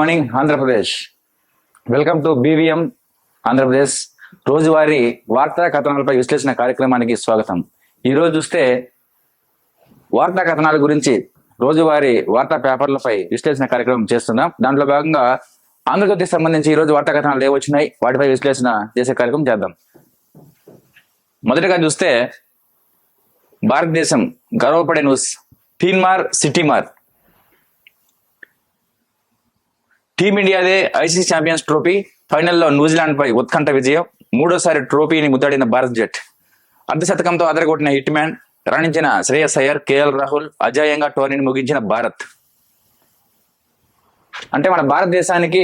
Morning Andhra Pradesh welcome to BVM Andhra Pradesh రోజువారీ వార్తా కథనాలపై విశ్లేషణ కార్యక్రమానికి స్వాగతం. ఈ రోజు చూస్తే వార్తా కథనాల గురించి రోజువారీ వార్తా పేపర్లపై విశ్లేషణ కార్యక్రమం చేస్తున్నాం. దాంట్లో భాగంగా ఆంధ్రజ్యోతికి సంబంధించి ఈ రోజు వార్తా కథనాలు ఏవచ్చినాయి వచ్చినాయి వాటిపై విశ్లేషణ చేసే కార్యక్రమం చేద్దాం. మొదటగా చూస్తే భారతదేశం గర్వపడే న్యూస్ తీన్మార్ సిటీమార్ టీమిండియాదే ఐసీసీ ఛాంపియన్స్ ట్రోఫీ. ఫైనల్లో న్యూజిలాండ్ పై ఉత్కంఠ విజయం. మూడోసారి ట్రోఫీని ముద్దాడిన భారత్ జట్. అర్ధశతకంతో అదరగొట్టిన హిట్ మ్యాన్ రాణించిన శ్రేయస్ అయ్యర్ కేఎల్ రాహుల్ అజాయంగా టోర్నీని ముగించిన భారత్. అంటే మన భారతదేశానికి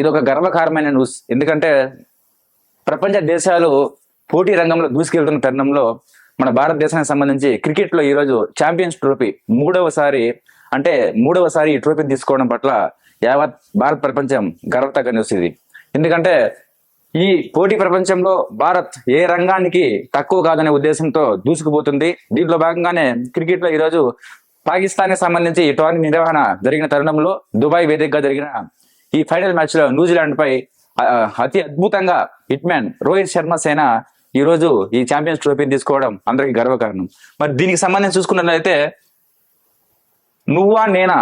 ఇది ఒక గర్వకారమైన న్యూస్. ఎందుకంటే ప్రపంచ దేశాలు పోటీ రంగంలో దూసుకెళ్తున్న తరుణంలో మన భారతదేశానికి సంబంధించి క్రికెట్లో ఈరోజు ఛాంపియన్స్ ట్రోఫీ. మూడవసారి అంటే మూడవసారి ఈ ట్రోఫీ తీసుకోవడం పట్ల యావత్ భారత్ ప్రపంచం గర్వతగ్గ న్యూస్ ఇది. ఎందుకంటే ఈ పోటీ ప్రపంచంలో భారత్ ఏ రంగానికి తక్కువ కాదనే ఉద్దేశంతో దూసుకుపోతుంది. దీంట్లో భాగంగానే క్రికెట్లో ఈరోజు పాకిస్తాన్కి సంబంధించి ఈ టోర్నీ నిర్వహణ జరిగిన తరుణంలో దుబాయ్ వేదికగా జరిగిన ఈ ఫైనల్ మ్యాచ్లో న్యూజిలాండ్ పై అతి అద్భుతంగా హిట్మ్యాన్ రోహిత్ శర్మ సేన ఈ రోజు ఈ ఛాంపియన్స్ ట్రోఫీని తీసుకోవడం అందరికి గర్వకారణం. మరి దీనికి సంబంధించి చూసుకున్నట్లయితే నువ్వా నేనా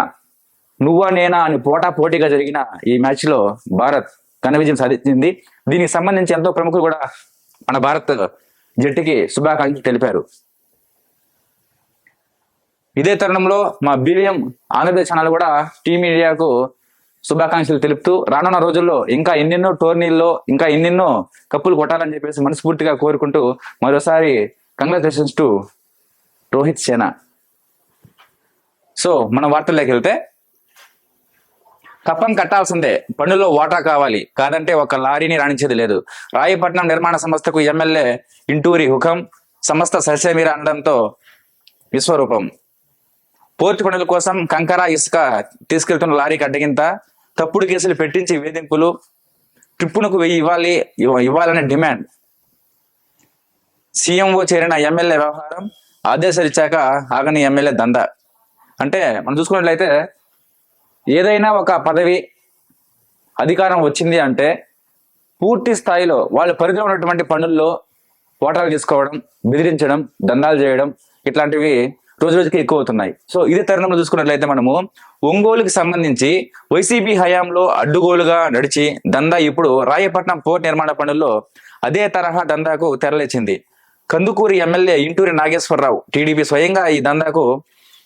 నువ్వా నేనా అని పోటా పోటీగా జరిగిన ఈ మ్యాచ్లో భారత్ ఘన విజయం సాధించింది. దీనికి సంబంధించి ఎంతో ప్రముఖులు కూడా మన భారత్ జట్టుకి శుభాకాంక్షలు తెలిపారు. ఇదే తరుణంలో మా బీవీఎం ఆంధ్రప్రదేశ్ ఛానల్ కూడా టీమిండియాకు శుభాకాంక్షలు తెలుపుతూ రానున్న రోజుల్లో ఇంకా ఎన్నెన్నో టోర్నీల్లో ఇంకా ఎన్నెన్నో కప్పులు కొట్టాలని చెప్పేసి మనస్ఫూర్తిగా కోరుకుంటూ మరోసారి కంగ్రాచులేషన్స్ టు రోహిత్ సేనా. సో మన వార్తల్లోకి వెళ్తే కప్పం కట్టాల్సిందే. పనుల్లో వాటా కావాలి. కాదంటే ఒక లారీని రాణించేది లేదు. రాయపట్నం నిర్మాణ సంస్థకు ఎమ్మెల్యే ఇంటూరి హుకం సంస్థ ససేమీర అనడంతో విశ్వరూపం. పోర్టు పనుల కోసం కంకర ఇసుక తీసుకెళ్తున్న లారీకి అడ్డగింత తప్పుడు కేసులు పెట్టించి వేధింపులు ట్రిప్పునకు వెయ్యి ఇవ్వాలి ఇవ్వాలనే డిమాండ్. సీఎంఓ చేరిన ఎమ్మెల్యే వ్యవహారం ఆదేశాలు ఇచ్చాక ఆగని ఎమ్మెల్యే దందా. అంటే మనం చూసుకున్నట్లయితే ఏదైనా ఒక పదవి అధికారం వచ్చింది అంటే పూర్తి స్థాయిలో వాళ్ళ పరిధిలో ఉన్నటువంటి పనుల్లో ఓటాలు తీసుకోవడం బెదిరించడం దందాలు చేయడం ఇట్లాంటివి రోజు రోజుకి ఎక్కువ అవుతున్నాయి. సో ఇదే తరుణంలో చూసుకున్నట్లయితే మనము ఒంగోలుకి సంబంధించి వైసీపీ హయాంలో అడ్డుగోలుగా నడిచి దందా ఇప్పుడు రాయపట్నం పోర్ట్ నిర్మాణ పనుల్లో అదే తరహా దందాకు తెరలేచింది. కందుకూరి ఎమ్మెల్యే ఇంటూరి నాగేశ్వరరావు టీడీపీ స్వయంగా ఈ దందాకు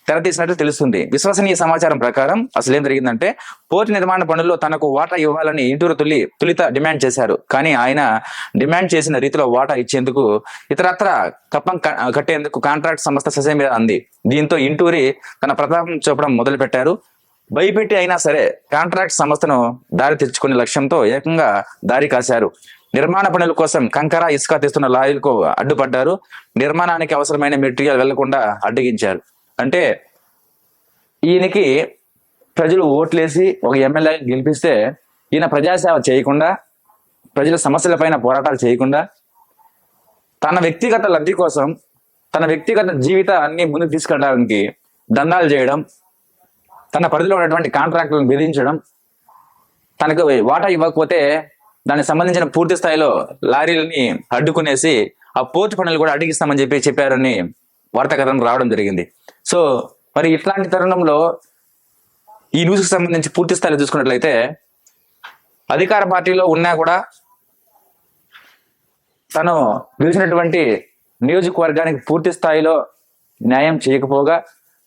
తెరతీసినట్లు తెలుస్తుంది. విశ్వసనీయ సమాచారం ప్రకారం అసలు ఏం జరిగిందంటే పోర్టు నిర్మాణ పనుల్లో తనకు వాటా ఇవ్వాలని ఇంటూరు తొలి తొలిత డిమాండ్ చేశారు. కానీ ఆయన డిమాండ్ చేసిన రీతిలో వాటా ఇచ్చేందుకు ఇతరత్ర కప్పం కట్టేందుకు కాంట్రాక్ట్ సంస్థ ససే మీద అంది. దీంతో ఇంటూరి తన ప్రతాపం చూపడం మొదలు పెట్టారు భయపెట్టి అయినా సరే కాంట్రాక్ట్ సంస్థను దారి తెచ్చుకునే లక్ష్యంతో ఏకంగా దారి కాశారు. నిర్మాణ పనుల కోసం కంకర ఇసుక తెస్తున్న లారీలకు అడ్డుపడ్డారు. నిర్మాణానికి అవసరమైన మెటీరియల్ వెళ్ళకుండా అడ్డగించారు. అంటే ఈయనకి ప్రజలు ఓట్లేసి ఒక ఎమ్మెల్యే గెలిపిస్తే ఈయన ప్రజాసేవ చేయకుండా ప్రజల సమస్యలపైన పోరాటాలు చేయకుండా తన వ్యక్తిగత లబ్ధి కోసం తన వ్యక్తిగత జీవితాన్ని ముందుకు తీసుకెళ్ళడానికి దందాలు చేయడం తన పరిధిలో ఉన్నటువంటి కాంట్రాక్టులను బెదిరించడం తనకు వాటా ఇవ్వకపోతే దానికి సంబంధించిన పూర్తి స్థాయిలో లారీలని అడ్డుకునేసి ఆ పోర్టు పనులు కూడా అడిగిస్తామని చెప్పి చెప్పారని వార్తా కథనం రావడం జరిగింది. సో మరి ఇట్లాంటి తరుణంలో ఈ న్యూస్కి సంబంధించి పూర్తి స్థాయిలో చూసుకున్నట్లయితే అధికార పార్టీలో ఉన్నా కూడా తను గెలిచినటువంటి నియోజకవర్గానికి పూర్తి స్థాయిలో న్యాయం చేయకపోగా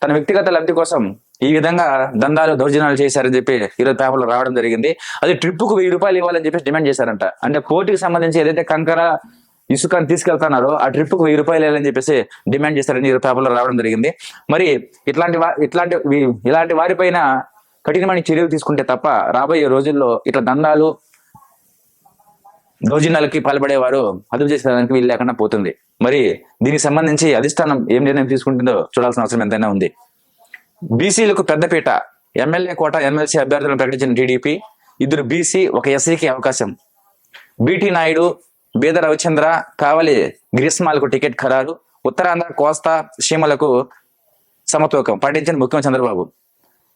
తన వ్యక్తిగత లబ్ధి కోసం ఈ విధంగా దందాలు దౌర్జన్యాలు చేశారని చెప్పి ఈరోజు పేపర్లో రావడం జరిగింది. అది ట్రిప్పుకు వెయ్యి రూపాయలు ఇవ్వాలని చెప్పి డిమాండ్ చేశారంట. అంటే కోర్టుకి సంబంధించి ఏదైతే కంకర ఇసుకని తీసుకెళ్తున్నారు. ఆ ట్రిప్పుకు వెయ్యి రూపాయలు ఇవ్వాలని చెప్పేసి డిమాండ్ చేశారని పేపర్లో రావడం జరిగింది. మరి ఇట్లాంటి ఇట్లాంటి ఇలాంటి వారిపైన కఠినమైన చర్యలు తీసుకుంటే తప్ప రాబోయే రోజుల్లో ఇట్లా దందాలు దౌర్జన్యాలకి పాల్పడేవారు అదుపు చేసేదానికి వీలు లేకుండా పోతుంది. మరి దీనికి సంబంధించి అధిష్టానం ఏం నిర్ణయం తీసుకుంటుందో చూడాల్సిన అవసరం ఎంతైనా ఉంది. బీసీలకు పెద్దపీట ఎమ్మెల్యే కోట ఎమ్మెల్సీ అభ్యర్థులను ప్రకటించిన టీడీపీ ఇద్దరు బీసీ ఒక ఎస్సీకి అవకాశం. బీటీ నాయుడు బీద రవిచంద్ర కావలి గ్రీస్మాలకు టికెట్ ఖరారు ఉత్తరాంధ్ర కోస్తా సీమలకు సమతూకం పాటించిన ముఖ్యమంత్రి చంద్రబాబు.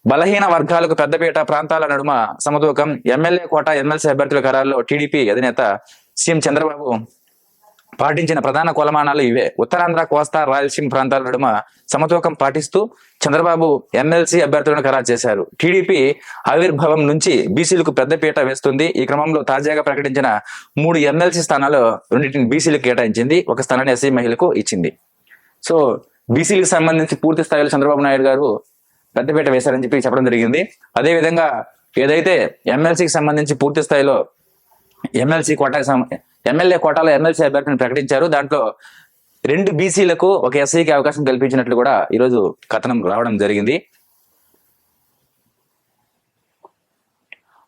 బలహీన వర్గాలకు పెద్దపీట ప్రాంతాల నడుమ సమతూకం ఎమ్మెల్యే కోట ఎమ్మెల్సీ అభ్యర్థుల ఖరారులో టీడీపీ అధినేత సీఎం చంద్రబాబు పాటించిన ప్రధాన కొలమానాలు ఇవే. ఉత్తరాంధ్ర కోస్తా రాయలసీమ ప్రాంతాల నడుమ సమతూకం పాటిస్తూ చంద్రబాబు ఎమ్మెల్సీ అభ్యర్థులను ఖరారు చేశారు. టీడీపీ ఆవిర్భావం నుంచి బీసీలకు పెద్దపీట వేస్తుంది. ఈ క్రమంలో తాజాగా ప్రకటించిన మూడు ఎమ్మెల్సీ స్థానాలు రెండింటిని బీసీలకు కేటాయించింది. ఒక స్థానాన్ని ఎస్సీ మహిళకు ఇచ్చింది. సో బీసీలకు సంబంధించి పూర్తి స్థాయిలో చంద్రబాబు నాయుడు గారు పెద్దపీట వేశారని చెప్పి చెప్పడం జరిగింది. అదేవిధంగా ఏదైతే ఎమ్మెల్సీకి సంబంధించి పూర్తి స్థాయిలో ఎమ్మెల్సీ కోటా ఎమ్మెల్యే కోటాలో ఎమ్మెల్సీ అభ్యర్థిని ప్రకటించారు. దాంట్లో రెండు బీసీలకు ఒక ఎస్సీకి అవకాశం కల్పించినట్లు కూడా ఈరోజు కథనం రావడం జరిగింది.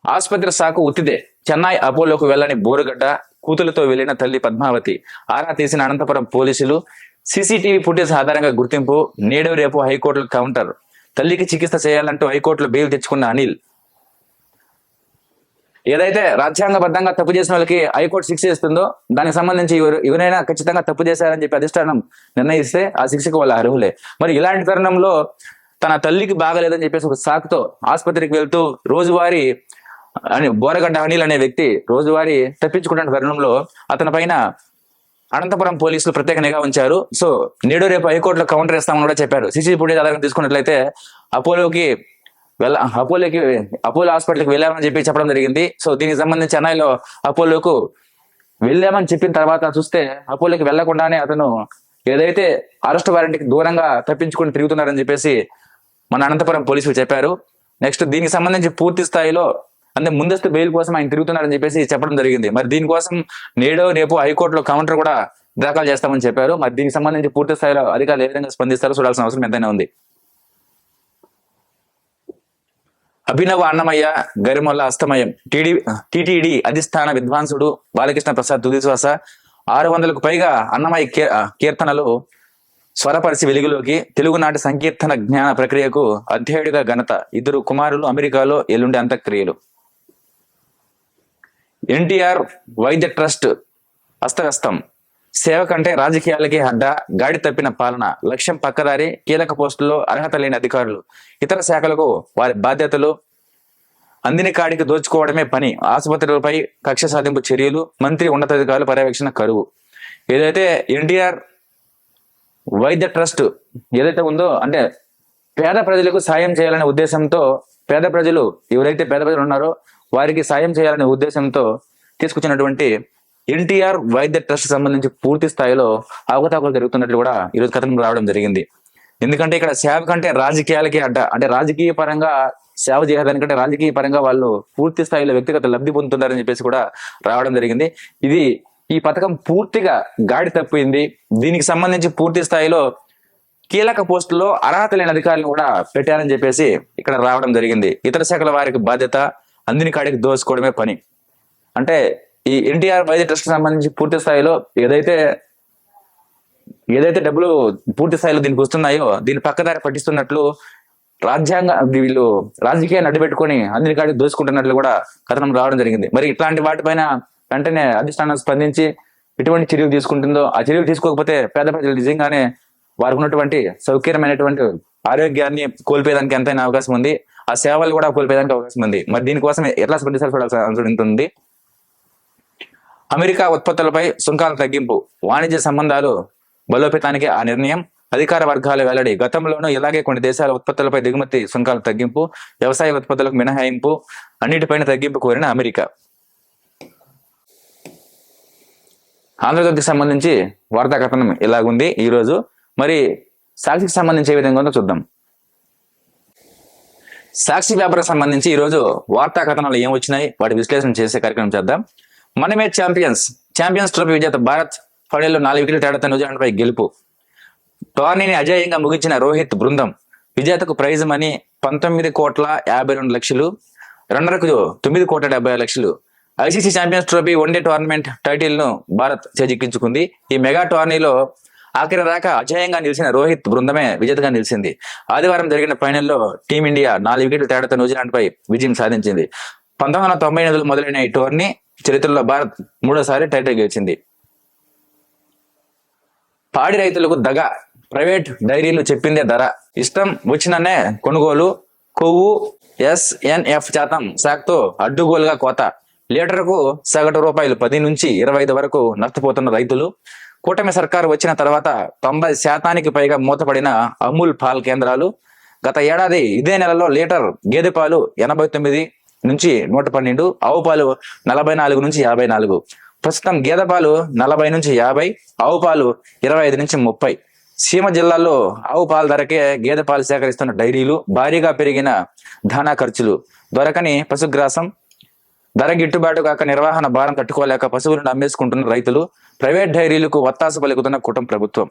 ఆసుపత్రి శాఖ ఉత్తిదే. చెన్నై అపోలోకు వెళ్ళని బోరుగడ్డ కూతులతో వెళ్ళిన తల్లి పద్మావతి ఆరా తీసిన అనంతపురం పోలీసులు సీసీటీవీ ఫుటేజ్ ఆధారంగా గుర్తింపు నేడు రేపు హైకోర్టులో కౌంటర్. తల్లికి చికిత్స చేయాలంటూ హైకోర్టులో బెయిల్ తెచ్చుకున్న అనిల్. ఏదైతే రాజ్యాంగబద్ధంగా తప్పు చేసిన వాళ్ళకి హైకోర్టు శిక్ష ఇస్తుందో దానికి సంబంధించి ఎవరు ఎవరైనా ఖచ్చితంగా తప్పు చేశారని చెప్పి అధిష్టానం నిర్ణయిస్తే ఆ శిక్షకు వాళ్ళ అర్హులే. మరి ఇలాంటి తరుణంలో తన తల్లికి బాగలేదని చెప్పేసి ఒక సాకుతో ఆసుపత్రికి వెళ్తూ రోజువారీ అని బోరగడ్డ అనిల్ అనే వ్యక్తి రోజువారీ తప్పించుకుంటున్న తరుణంలో అతని పైన అనంతపురం పోలీసులు ప్రత్యేక నిఘా ఉంచారు. సో నేడు రేపు హైకోర్టులో కౌంటర్ ఇస్తామని కూడా చెప్పారు. సీసీ ఫుటేజ్ ఆధారంగా తీసుకున్నట్లయితే అపోలోకి వెళ్ళ అపోలోకి అపోలో హాస్పిటల్కి వెళ్ళామని చెప్పి చెప్పడం జరిగింది. సో దీనికి సంబంధించి చెన్నైలో అపోలోకు వెళ్ళామని చెప్పిన తర్వాత చూస్తే అపోలోకి వెళ్ళకుండానే అతను ఏదైతే అరెస్ట్ వారెంట్కి దూరంగా తప్పించుకొని తిరుగుతున్నారని చెప్పేసి మన అనంతపురం పోలీసులు చెప్పారు. నెక్స్ట్ దీనికి సంబంధించి పూర్తి స్థాయిలో అంటే ముందస్తు బెయిల్ కోసం ఆయన తిరుగుతున్నారని చెప్పేసి చెప్పడం జరిగింది. మరి దీనికోసం నేడో రేపు హైకోర్టులో కౌంటర్ కూడా దాఖలు చేస్తామని చెప్పారు. మరి దీనికి సంబంధించి పూర్తి స్థాయిలో అధికారులు ఏ విధంగా స్పందిస్తారో చూడాల్సిన అవసరం ఎంతైనా ఉంది. అభినవ అన్నమయ్య గరిమొల్ల అస్తమయం టీడీ టిటిడి అధిష్టాన విద్వాంసుడు బాలకృష్ణ ప్రసాద్ తుదిశ్వాస. ఆరు వందలకు పైగా అన్నమయ్య కీ- కీర్తనలు స్వరపరిచి వెలుగులోకి తెలుగునాటి సంకీర్తన జ్ఞాన ప్రక్రియకు అధ్యాయుడిగా ఘనత. ఇద్దరు కుమారులు అమెరికాలో ఎల్లుండి అంత్యక్రియలు. ఎన్టీఆర్ వైద్య ట్రస్ట్ అస్తవ్యస్తం. సేవ కంటే రాజకీయాలకి అడ్డ గాడి తప్పిన పాలన లక్ష్యం పక్కదారి కీలక పోస్టుల్లో అర్హత లేని అధికారులు. ఇతర శాఖలకు వారి బాధ్యతలు అందిని కాడికి దోచుకోవడమే పని. ఆసుపత్రులపై కక్ష సాధింపు చర్యలు మంత్రి ఉన్నతాధికారుల పర్యవేక్షణ కరువు. ఏదైతే ఎన్టీఆర్ వైద్య ట్రస్ట్ ఏదైతే ఉందో అంటే పేద ప్రజలకు సాయం చేయాలనే ఉద్దేశంతో పేద ప్రజలు ఎవరైతే పేద ప్రజలు ఉన్నారో వారికి సాయం చేయాలనే ఉద్దేశంతో తీసుకొచ్చినటువంటి ఎన్టీఆర్ వైద్య ట్రస్ట్ సంబంధించి పూర్తి స్థాయిలో అవకతవకలు జరుగుతున్నట్లు కూడా ఈరోజు కథనం రావడం జరిగింది. ఎందుకంటే ఇక్కడ సేవ కంటే రాజకీయాలకి అడ్డ అంటే రాజకీయ పరంగా సేవ చేయడానికంటే రాజకీయ పరంగా వాళ్ళు పూర్తి స్థాయిలో వ్యక్తిగత లబ్ధి పొందుతున్నారని చెప్పేసి కూడా రావడం జరిగింది. ఇది ఈ పథకం పూర్తిగా గాడి తప్పింది. దీనికి సంబంధించి పూర్తి స్థాయిలో కీలక పోస్టుల్లో అర్హత లేని అధికారులను కూడా పెట్టారని చెప్పేసి ఇక్కడ రావడం జరిగింది. ఇతర శాఖల వారికి బాధ్యత అందిని కాడికి దోసుకోవడమే పని. అంటే ఈ ఎన్టీఆర్ వైద్య ట్రస్ట్ సంబంధించి పూర్తి స్థాయిలో ఏదైతే ఏదైతే డబ్బులు పూర్తి స్థాయిలో దీనికి వస్తున్నాయో దీన్ని పక్కదారి పట్టిస్తున్నట్లు రాజ్యాంగ వీళ్ళు రాజకీయాన్ని అడ్డుపెట్టుకొని అందరి కాడికి దోసుకుంటున్నట్లు కూడా కథనం రావడం జరిగింది. మరి ఇట్లాంటి వాటిపైన వెంటనే అధిష్టానం స్పందించి ఎటువంటి చర్యలు తీసుకుంటుందో ఆ చర్యలు తీసుకోకపోతే పేద ప్రజలు నిజంగానే వారికి ఉన్నటువంటి సౌకర్యమైనటువంటి ఆరోగ్యాన్ని కోల్పోయేదానికి ఎంతైనా అవకాశం ఉంది. ఆ సేవలు కూడా కోల్పోయేదానికి అవకాశం ఉంది. మరి దీనికోసం ఎట్లా స్పందించాలి చూడాల్సిన ఉంటుంది అమెరికా ఉత్పత్తులపై సుంకాల తగ్గింపు వాణిజ్య సంబంధాలు బలోపేతానికి ఆ నిర్ణయం. అధికార వర్గాల వెల్లడి గతంలోనూ ఇలాగే కొన్ని దేశాల ఉత్పత్తులపై దిగుమతి సుంకాల తగ్గింపు వ్యవసాయ ఉత్పత్తులకు మినహాయింపు అన్నిటిపైన తగ్గింపు కోరిన అమెరికా. ఆంధ్రజ్యోతికి సంబంధించి వార్తా కథనం ఇలాగుంది ఈ రోజు మరి సాక్షికి సంబంధించి ఏ విధంగా ఉందో చూద్దాం. సాక్షి వ్యాపారం సంబంధించి ఈ రోజు వార్తా కథనాలు ఏం వచ్చినాయి వాటి విశ్లేషణ చేసే కార్యక్రమం చేద్దాం. మనమే ఛాంపియన్స్ ఛాంపియన్స్ ట్రోఫీ విజేత భారత్ ఫైనల్లో నాలుగు వికెట్ల తేడాతో న్యూజిలాండ్పై గెలుపు. టోర్నీని అజేయంగా ముగించిన రోహిత్ బృందం విజేతకు ప్రైజ్ మనీ పంతొమ్మిది కోట్ల యాభై రెండు లక్షలు రన్నర్కు తొమ్మిది కోట్ల డెబ్బై ఆరు లక్షలు. ICC champions trophy one day tournament టైటిల్ను భారత్ చేజిక్కించుకుంది. ఈ మెగా టోర్నీలో ఆఖరి దాకా అజేయంగా నిలిచిన రోహిత్ బృందమే విజేతగా నిలిచింది. ఆదివారం జరిగిన ఫైనల్లో టీమిండియా నాలుగు వికెట్ల తేడాతో న్యూజిలాండ్ పై విజయం సాధించింది. పంతొమ్మిది వందల తొంభై ఎనిమిదిలో మొదలైన ఈ టోర్నీ చరిత్రలో భారత్ మూడోసారి టైటిల్ గెలిచింది. పాడి రైతులకు దగ ప్రైవేట్ డైరీలు చెప్పిందే ధర. ఇష్టం వచ్చిననే కొనుగోలు కొవ్వు ఎస్ఎన్ఎఫ్ శాతం శాఖతో అడ్డుగోలుగా కోత. లీటర్కు సగటు రూపాయలు పది నుంచి ఇరవై ఐదు వరకు నష్టపోతున్న రైతులు. కూటమి సర్కారు వచ్చిన తర్వాత తొంభై శాతానికి పైగా మూతపడిన అమూల్ పాల్ కేంద్రాలు. గత ఏడాది ఇదే నెలలో లీటర్ గేదె పాలు ఎనభై తొమ్మిది నుంచి నూట పన్నెండు ఆవు పాలు నలభై నాలుగు నుంచి యాభై నాలుగు. ప్రస్తుతం గేదె పాలు నలభై నుంచి యాభై ఆవు పాలు ఇరవై ఐదు నుంచి ముప్పై. సీమ జిల్లాలో ఆవు పాల ధరకే గేదె పాలు సేకరిస్తున్న డైరీలు భారీగా పెరిగిన ధానా ఖర్చులు. దొరకని పశుగ్రాసం ధర గిట్టుబాటు కాక నిర్వహణ భారం తట్టుకోలేక పశువులను అమ్మేసుకుంటున్న రైతులు ప్రైవేట్ డైరీలకు వత్తాసు పలుకుతున్న కుటుంబ ప్రభుత్వం.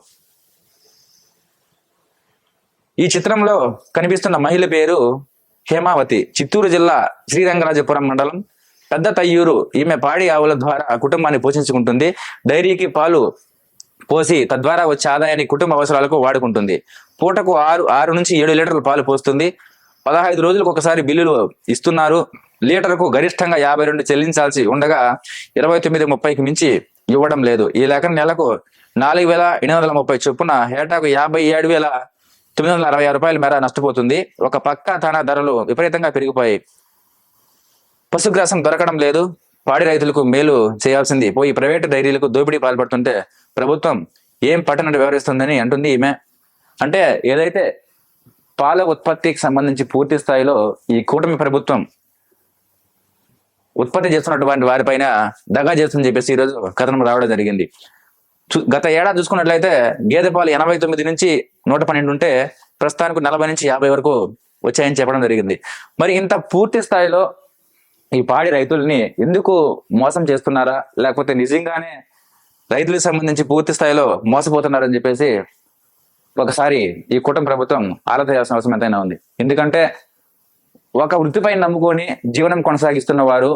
ఈ చిత్రంలో కనిపిస్తున్న మహిళ పేరు హేమావతి చిత్తూరు జిల్లా శ్రీరంగరాజపురం మండలం పెద్ద తయ్యూరు ఈమె పాడి ఆవుల ద్వారా కుటుంబాన్ని పోషించుకుంటుంది. డైరీకి పాలు పోసి తద్వారా వచ్చే ఆదాయాన్ని కుటుంబ అవసరాలకు వాడుకుంటుంది. పూటకు ఆరు ఆరు నుంచి ఏడు లీటర్ల పాలు పోస్తుంది. పదహైదు రోజులకు ఒకసారి బిల్లులు ఇస్తున్నారు. లీటర్కు గరిష్టంగా యాభై రెండు చెల్లించాల్సి ఉండగా ఇరవై తొమ్మిది ముప్పైకి మించి ఇవ్వడం లేదు. ఈ లేఖ నెలకు నాలుగు వేల ఎనిమిది వందల ముప్పై చొప్పున ఏటాకు యాభై ఏడు వేల తొమ్మిది వందల అరవై ఆరు రూపాయల మేర నష్టపోతుంది. ఒక పక్క తన ధరలు విపరీతంగా పెరిగిపోయాయి. పశుగ్రాసం దొరకడం లేదు. పాడి రైతులకు మేలు చేయాల్సింది. పోయి ప్రైవేటు డైరీలకు దోపిడీ పాల్పడుతుంటే ప్రభుత్వం ఏం పట్టనట్టు వ్యవహరిస్తుందని అంటుంది ఈమె. అంటే ఏదైతే పాల ఉత్పత్తికి సంబంధించి పూర్తి స్థాయిలో ఈ కూటమి ప్రభుత్వం ఉత్పత్తి చేస్తున్నటువంటి వారిపైన దగా చేస్తుందని చెప్పేసి ఈరోజు కథనం రావడం జరిగింది. గత ఏడాది చూసుకున్నట్లయితే గేదె పాలు ఎనభై తొమ్మిది నుంచి నూట పన్నెండు ఉంటే ప్రస్తుతానికి నలభై నుంచి యాభై వరకు వచ్చాయని చెప్పడం జరిగింది. మరి ఇంత పూర్తి స్థాయిలో ఈ పాడి రైతుల్ని ఎందుకు మోసం చేస్తున్నారా? లేకపోతే నిజంగానే రైతులకు సంబంధించి పూర్తి స్థాయిలో మోసపోతున్నారని చెప్పేసి ఒకసారి ఈ కుటుంబ ప్రభుత్వం ఆలోచన చేయాల్సిన అవసరం ఎంతైనా ఉంది. ఎందుకంటే ఒక వృత్తిపై నమ్ముకొని జీవనం కొనసాగిస్తున్న వారు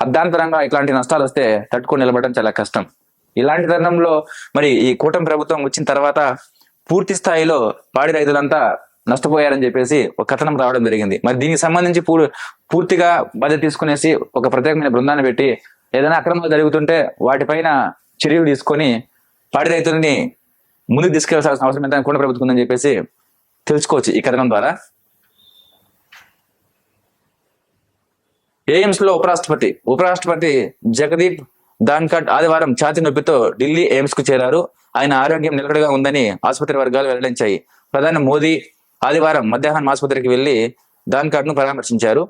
అర్ధాంతరంగా ఇట్లాంటి నష్టాలు వస్తే తట్టుకొని నిలబడడం చాలా కష్టం. ఇలాంటి తరుణంలో మరి ఈ కూటమి ప్రభుత్వం వచ్చిన తర్వాత పూర్తి స్థాయిలో పాడి రైతులంతా నష్టపోయారని చెప్పేసి ఒక కథనం రావడం జరిగింది. మరి దీనికి సంబంధించి పూ పూర్తిగా బాధ్యత తీసుకునేసి ఒక ప్రత్యేకమైన బృందాన్ని పెట్టి ఏదైనా అక్రమాలు జరుగుతుంటే వాటిపైన చర్యలు తీసుకొని పాడి రైతుల్ని ముందుకు తీసుకెళ్ళాల్సిన అవసరం ఎంత కూటమి ప్రభుత్వం ఉందని చెప్పేసి తెలుసుకోవచ్చు ఈ కథనం ద్వారా. ఎయిమ్స్లో ఉపరాష్ట్రపతి ఉపరాష్ట్రపతి జగదీప్ ధాన్కడ్ ఆదివారం ఛాతి నొప్పితో ఢిల్లీ ఎయిమ్స్కు చేరారు. ఆయన ఆరోగ్యం నిలకడగా ఉందని ఆసుపత్రి వర్గాలు వెల్లడించాయి. ప్రధాని మోదీ ఆదివారం మధ్యాహ్నం ఆసుపత్రికి వెళ్ళి ధాన్కడ్ను పరామర్శించారు.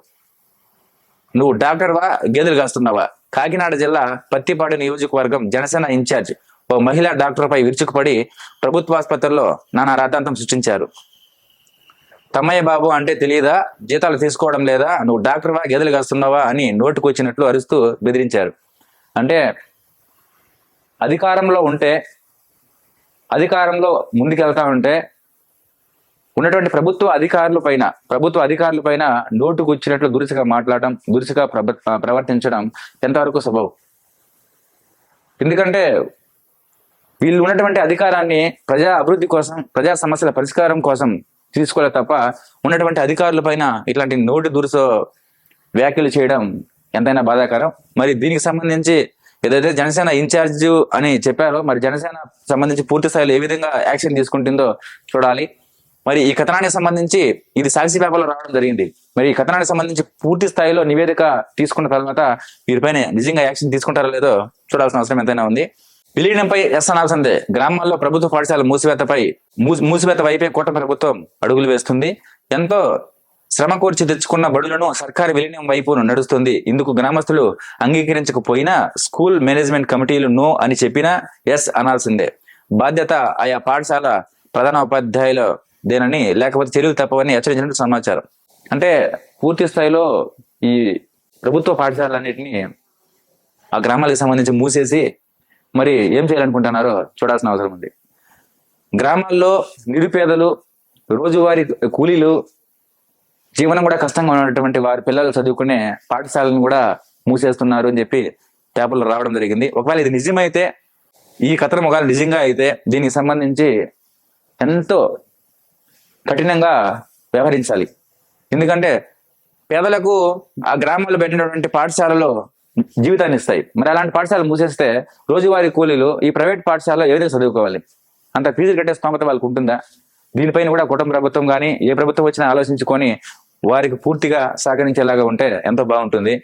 నువ్వు డాక్టర్ వా గేదెలు కాస్తున్నావా? కాకినాడ జిల్లా పత్తిపాడు నియోజకవర్గం జనసేన ఇన్ఛార్జ్ ఓ మహిళా డాక్టర్ పై విరుచుకుపడి ప్రభుత్వ ఆసుపత్రిలో నానా రాతాంతం సృష్టించారు. తమ్మయ్య బాబు అంటే తెలియదా? జీతాలు తీసుకోవడం లేదా? నువ్వు డాక్టర్వా గేదెలు కాస్తున్నావా? అని నోటుకు వచ్చినట్లు అరుస్తూ బెదిరించారు. అంటే అధికారంలో ఉంటే అధికారంలో ముందుకెళ్తా ఉంటే ఉన్నటువంటి ప్రభుత్వ అధికారుల పైన ప్రభుత్వ అధికారుల పైన నోటుకు వచ్చినట్లు దురుసుగా మాట్లాడటం దురుసుగా ప్రవర్తించడం ఎంతవరకు స్వభావం ఎందుకంటే వీళ్ళు ఉన్నటువంటి అధికారాన్ని ప్రజా అభివృద్ధి కోసం ప్రజా సమస్యల పరిష్కారం కోసం తీసుకోలే తప్ప ఉన్నటువంటి అధికారుల పైన ఇట్లాంటి నోటు దురుసు వ్యాఖ్యలు చేయడం ఎంతైనా బాధాకరం. మరి దీనికి సంబంధించి ఏదైతే జనసేన ఇన్ఛార్జ్ అని చెప్పారో మరి జనసేన సంబంధించి పూర్తి స్థాయిలో ఏ విధంగా యాక్షన్ తీసుకుంటుందో చూడాలి. మరి ఈ కథనానికి సంబంధించి ఇది సాక్షి పేపర్లో రావడం జరిగింది. మరి ఈ కథనానికి సంబంధించి పూర్తి స్థాయిలో నివేదిక తీసుకున్న తర్వాత వీరిపైన నిజంగా యాక్షన్ తీసుకుంటారో లేదో చూడాల్సిన అవసరం ఎంతైనా ఉంది. విలీనంపై ఎస్ అనాల్సిందే గ్రామాల్లో ప్రభుత్వ పాఠశాల మూసివేతపై మూసివేత వైపే కూట ప్రభుత్వం అడుగులు వేస్తుంది. ఎంతో శ్రమ కూర్చి తెచ్చుకున్న బడులను సర్కారు విలీనం వైపు నడుస్తుంది. ఇందుకు గ్రామస్తులు అంగీకరించకపోయినా స్కూల్ మేనేజ్మెంట్ కమిటీలు నో అని చెప్పినా ఎస్ అనాల్సిందే. బాధ్యత ఆయా పాఠశాల ప్రధాన ఉపాధ్యాయులు దేనని లేకపోతే చర్యలు తప్పవని హెచ్చరించినట్టు సమాచారం. అంటే పూర్తి స్థాయిలో ఈ ప్రభుత్వ పాఠశాలన్నింటినీ ఆ గ్రామాలకు సంబంధించి మూసేసి మరి ఏం చేయాలనుకుంటున్నారో చూడాల్సిన అవసరం ఉంది. గ్రామాల్లో నిరుపేదలు రోజువారీ కూలీలు జీవనం కూడా కష్టంగా ఉన్నటువంటి వారి పిల్లలు చదువుకునే పాఠశాలను కూడా మూసేస్తున్నారు అని చెప్పి పేపర్లు రావడం జరిగింది. ఒకవేళ ఇది నిజమైతే ఈ కథనం ఒకవేళ నిజంగా అయితే దీనికి సంబంధించి ఎంతో కఠినంగా వ్యవహరించాలి. ఎందుకంటే పేదలకు ఆ గ్రామాల్లో పెట్టినటువంటి పాఠశాలలో జీవితాన్ని ఇస్తాయి. మరి అలాంటి పాఠశాలలు మూసేస్తే రోజువారీ కూలీలు ఈ ప్రైవేట్ పాఠశాలలో ఏ విధంగా చదువుకోవాలి? అంత ఫీజులు కట్టే స్తోమత వాళ్ళకు ఉంటుందా? దీనిపైన కూడా కుటుంబ ప్రభుత్వం కానీ ఏ ప్రభుత్వం వచ్చినా ఆలోచించుకొని వారికి పూర్తిగా సహకరించేలాగా ఉంటే ఎంతో బాగుంటుంది.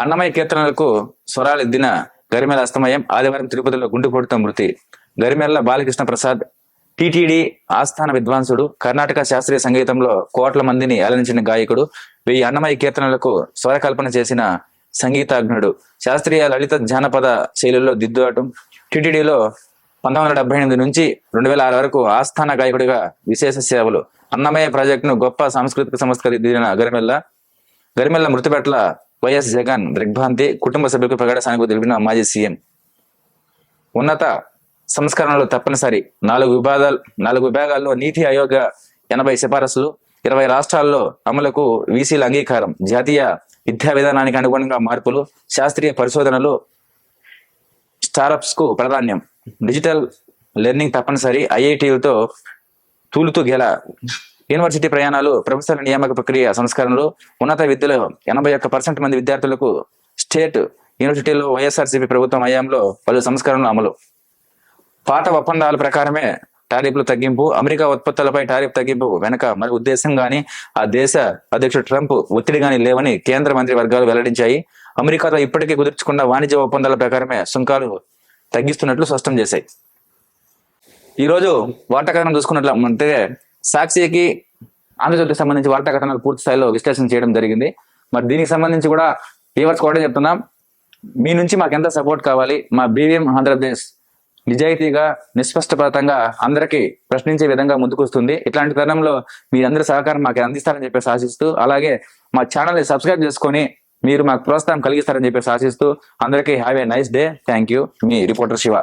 అన్నమయ్య కీర్తనలకు స్వరాలిద్దిన గరిమెల అస్తమయం ఆదివారం తిరుపతిలో గుండెపోటుతో మృతి. గరిమెల్ల బాలకృష్ణ ప్రసాద్ టిటిడి ఆస్థాన విద్వాంసుడు కర్ణాటక శాస్త్రీయ సంగీతంలో కోట్ల మందిని అలరించిన గాయకుడు వెయ్యి అన్నమయ్య కీర్తనలకు స్వరకల్పన చేసిన సంగీతజ్ఞుడు. శాస్త్రీయ లలిత జానపద శైలుల్లో దిద్దుబాటు. టిటిడిలో పంతొమ్మిది వందల డెబ్బై ఎనిమిది నుంచి రెండు వేల ఆరు వరకు ఆస్థాన గాయకుడిగా విశేష సేవలు. అన్నమయ్య ప్రాజెక్టును గొప్ప సాంస్కృతిక సంస్థగా దిగిన గరిమెల్ల గరిమెల్ల మృతి పట్ల వైఎస్ జగన్ దిగ్భ్రాంతి కుటుంబ సభ్యులకు ప్రగాఢ సానుభూతి తెలిపిన మాజీ సీఎం. ఉన్నత సంస్కరణలు తప్పనిసరి. నాలుగు విభాగాలు నాలుగు విభాగాల్లో నీతి ఆయోగ ఎనభై సిఫారసులు ఇరవై రాష్ట్రాల్లో అమలుకు వీసీల అంగీకారం జాతీయ విద్యా విధానానికి అనుగుణంగా మార్పులు శాస్త్రీయ పరిశోధనలు స్టార్టప్స్కు ప్రాధాన్యం. డిజిటల్ లెర్నింగ్ తప్పనిసరి. ఐఐటీలతో తూలుతూ గెల. యూనివర్సిటీ ప్రయాణాలు ప్రొఫెసర్ నియామక ప్రక్రియ సంస్కరణలు ఉన్నత విద్యలో ఎనభై ఒక్క పర్సెంట్ మంది విద్యార్థులకు స్టేట్ యూనివర్సిటీలో వైఎస్ఆర్సీపీ ప్రభుత్వం హయాంలో పలు సంస్కరణలు అమలు. పాత ఒప్పందాల ప్రకారమే టారిఫ్లు తగ్గింపు అమెరికా ఉత్పత్తులపై టారిఫ్ తగ్గింపు వెనక మరి ఉద్దేశం గాని ఆ దేశ అధ్యక్షుడు ట్రంప్ ఒత్తిడి గాని లేవని కేంద్ర మంత్రి వర్గాలు వెల్లడించాయి. అమెరికాతో ఇప్పటికే కుదుర్చుకున్న వాణిజ్య ఒప్పందాల ప్రకారమే సుంకాలు తగ్గిస్తున్నట్లు స్పష్టం చేశాయి. ఈ రోజు వార్తా కథనం సాక్షికి ఆంధ్రజ్యోతికి సంబంధించి వార్తా కథనాలు పూర్తి స్థాయిలో విశ్లేషణ చేయడం జరిగింది. మరి దీనికి సంబంధించి కూడా వ్యూవర్స్ కూడా చెప్తున్నాం. మీ నుంచి మాకు ఎంత సపోర్ట్ కావాలి? మా బీవీఎం ఆంధ్రప్రదేశ్ నిజాయితీగా నిష్పష్టపాతంగా అందరికీ ప్రశ్నించే విధంగా ముందుకొస్తుంది. ఇట్లాంటి తరుణంలో మీరందరి సహకారం మాకు అందిస్తారని చెప్పేసి ఆశిస్తూ అలాగే మా ఛానల్ని సబ్స్క్రైబ్ చేసుకొని మీరు మాకు ప్రోత్సాహం కలిగిస్తారని చెప్పేసి ఆశిస్తూ అందరికీ have a nice day thank you me reporter Shiva.